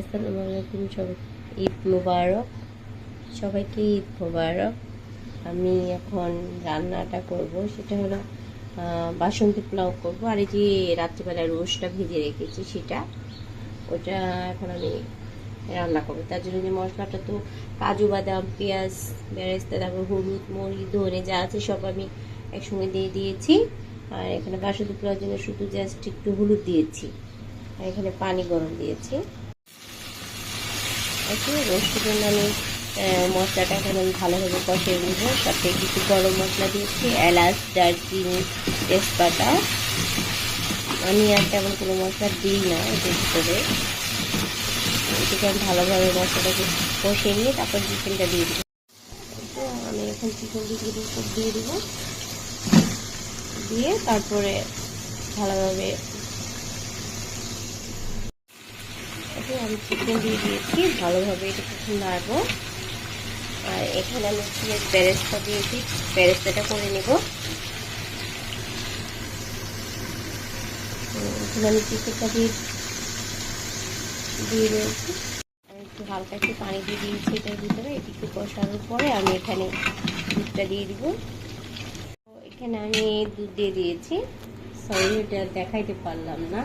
আসসালামু আলাইকুম সবাই। ঈদ মুবারক। সবাইকে ঈদ মুবারক। আমি এখন রান্নাটা করব। সেটা হলো বাসন্তী পোলাও করব। আর এই যে রাত্রিবেলা রোস্টটা ভেজে রেখেছি সেটা, ওটা এখন আমি রান্না করব। তার জন্য যে মশলাটা তো কাজু, বাদাম, পেঁয়াজ, বেরেস্তা, তারপর হলুদ, মরিচ, ধনে যা আছে সব আমি একসঙ্গে দিয়ে দিয়েছি। আর এখানে বাসন্তী পোলাওর জন্য শুধু জাস্ট একটু হলুদ দিয়েছি। আর এখানে পানি গরম দিয়েছি। একটু রোস্টের জন্য আমি মশলাটা এখন ভালোভাবে কষিয়ে নেব। সাথে কিছু গরম মশলা দিয়েছি, এলাচ, দারচিনি, তেজপাতা। আমি আর তেমন কোনো মশলা দিই না এটার ভিতরে। এটাকে আমি ভালোভাবে মশলাটাকে কষিয়ে নিয়ে তারপর চিকেনটা দিয়ে দিব। আমি এখন চিকেন দিয়ে দিয়ে দিব। দিয়ে তারপরে ভালোভাবে আমি চিকেন দিয়ে দিয়েছি, ভালোভাবে এটা কিছু নাড়বো। আর এখানে আমি পেঁয়াজ বেরেস্তা দিয়েছি, বেরেস্তাটা করে নেব। এখানে আমি চিকেনটা দিয়ে দিয়ে আমি একটু হালকা একটু পানি দিয়ে দিয়েছি এটার ভিতরে, এটি একটু কষানোর পরে আমি এখানে দুধটা দিয়ে দিব। এখানে আমি দুধ দিয়ে দিয়েছি। সরি এটা দেখাইতে পারলাম না।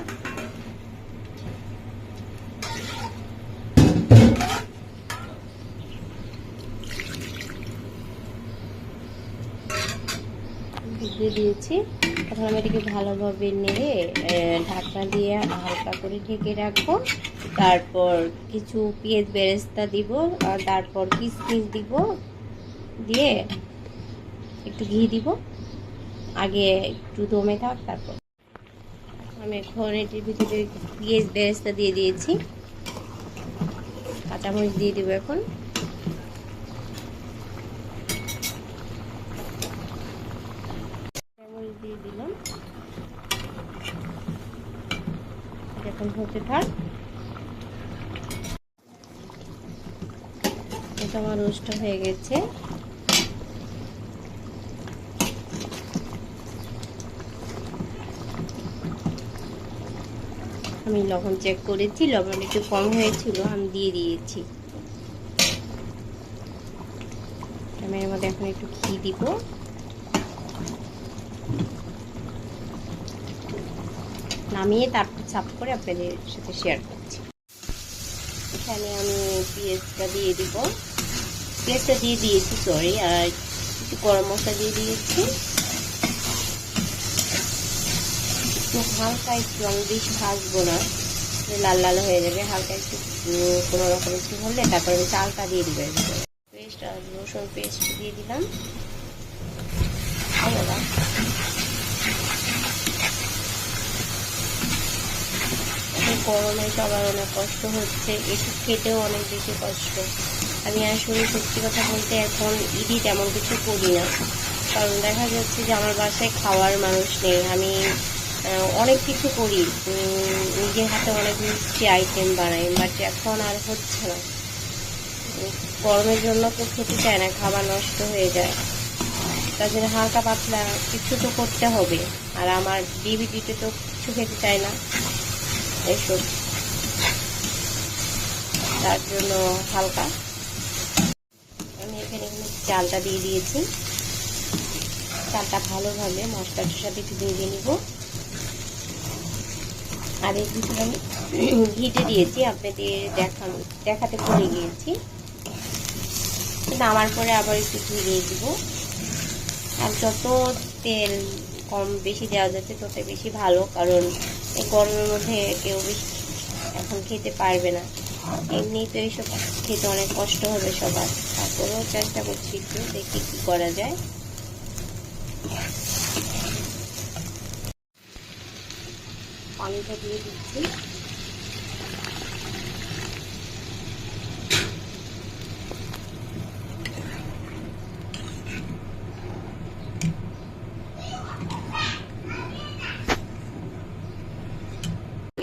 দিয়ে দিয়েছি। এখন আমি এটাকে ভালোভাবে নেড়ে ঢাকনা দিয়ে হালকা করে ঢেকে রাখব। তারপর কিছু পেঁয়াজ বেরেস্তা দিব, আর তারপর কিশমিশ দিব। দিয়ে একটু ঘি দিব। আগে একটু দমে থাক, তারপর। আমি এখন এটির ভিতরে পেঁয়াজ বেরেস্তা দিয়ে দিয়েছি। কাঁচামরিচ দিয়ে দিব এখন চামচ দিয়ে দিলাম এখন হতে থাক। এটা আমার রোস্ট হয়ে গেছে। আমি লবণ চেক করেছি, লবণ একটু কম হয়েছিল, আমি দিয়ে দিয়েছি। আমি এর মধ্যে এখন একটু ঘি দিব। নামিয়ে তারপর সাফ করে আপনাদের সাথে শেয়ার করছি। এখানে আমি পেঁয়াজটা দিয়ে দিব। পেঁয়াজটা দিয়ে দিয়েছি সরি আর একটু গরম মশলা দিয়ে দিয়েছি। একটু হালকা একটু, আমি বেশি ভাজবো না লাল লাল হয়ে যাবে। হালকা একটু কোনো রকম একটু হলে তারপরে আমি চালটা দিয়ে দিব পেস্ট আর রসুন পেস্ট দিয়ে দিলাম। আলাদা এখন গরমে সবার অনেক কষ্ট হচ্ছে, একটু খেতেও অনেক বেশি কষ্ট। আমি আসলে সত্যি কথা বলতে এখন ঈদই তেমন কিছু করি না। কারণ দেখা যাচ্ছে যে আমার বাসায় খাওয়ার মানুষ নেই। আমি অনেক কিছু করি। নিজের হাতে অনেক মিষ্টি আইটেম বানাই বাট এখন আর হচ্ছে না। গরমের জন্য তো খেতে চায় না, খাবার নষ্ট হয়ে যায়। তার জন্য হালকা পাতলা কিছু তো করতে হবে। আর আমার ডিবিটিতে তো কিছু খেতে চায় না। এইসব তার জন্য হালকা। আমি এখানে চালটা দিয়ে দিয়েছি। চালটা ভালোভাবে মশলাটার সাথে একটু ভেজে নিব। আর এর ভিতরে আমি ঘিটে দিয়েছি, আপনাদের দেখানো, দেখাতে ভুলে গিয়েছি। নামার পরে আবার একটু ঘি দিয়ে দিব। আর যত তেল কম বেশি দেওয়া যাচ্ছে, তত বেশি ভালো, কারণ এই গরমের মধ্যে কেউ এখন খেতে পারবে না। এমনি তো এইসব খেতে অনেক কষ্ট হবে সবার। তারপরেও চেষ্টা করছি একটু দেখি কি করা যায়। পানিটা দিয়ে দিচ্ছি।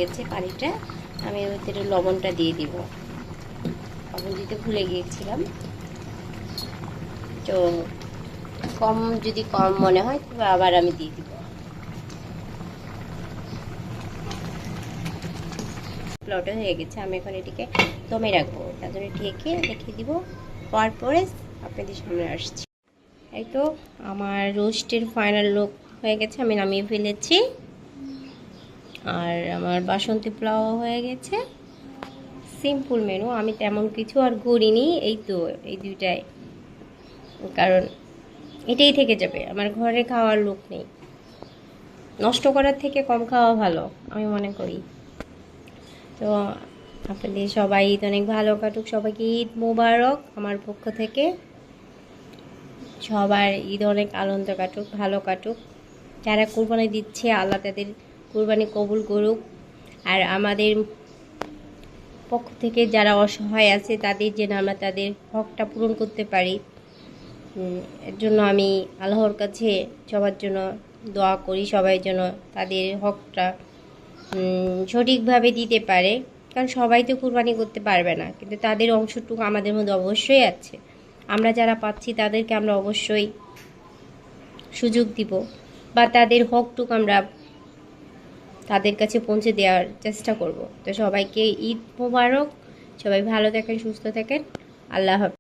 গেছে পানিটা, আমি এর লবণটা দিয়ে দিব। লবণ দিতে ভুলে গিয়েছিলাম। তো কম, যদি কম মনে হয় তবে আবার আমি দিয়ে দিব। প্লটে হয়ে গেছে, আমি এখন এটিকে দমে রাখব। তার জন্য ঢেকে রেখে দিব। পরে আপনাদের সামনে আসছি। এই তো, আমার রোস্টের ফাইনাল লুক হয়ে গেছে, আমি নামিয়ে ফেলেছি। আর আমার বাসন্তী পোলাও হয়ে গেছে। সিম্পল মেনু আমি তেমন কিছু আর করিনি, এই তো, এই দুইটাই। কারণ এটাই থেকে যাবে, আমার ঘরে খাওয়ার লোক নেই। নষ্ট করার থেকে কম খাওয়া ভালো, আমি মনে করি। তো আপনাদের সবাই ঈদ অনেক ভালো কাটুক, সবাইকে ঈদ মোবারক আমার পক্ষ থেকে। সবার ঈদ অনেক আনন্দ কাটুক, ভালো কাটুক। যারা কোরবানি দিচ্ছে, আল্লাহ তাদের কোরবানি কবুল করুক। আর আমাদের পক্ষ থেকে যারা অসহায় আছে, তাদের যেন আমরা তাদের হকটা পূরণ করতে পারি। এর জন্য আমি আল্লাহর কাছে সবার জন্য দোয়া করি, সবাই যেন তাদের হকটা সঠিকভাবে দিতে পারে। কারণ সবাই তো কুরবানি করতে পারবে না, কিন্তু তাদের অংশটুকু আমাদের মধ্যে অবশ্যই আছে। আমরা যারা পাচ্ছি, তাদেরকে আমরা অবশ্যই সুযোগ দিব বা তাদের হকটুকু আমরা তাদের কাছে পৌঁছে দেওয়ার চেষ্টা করব। তো সবাইকে ঈদ মোবারক। সবাই ভালো থাকেন, সুস্থ থাকেন। আল্লাহ হাফেজ।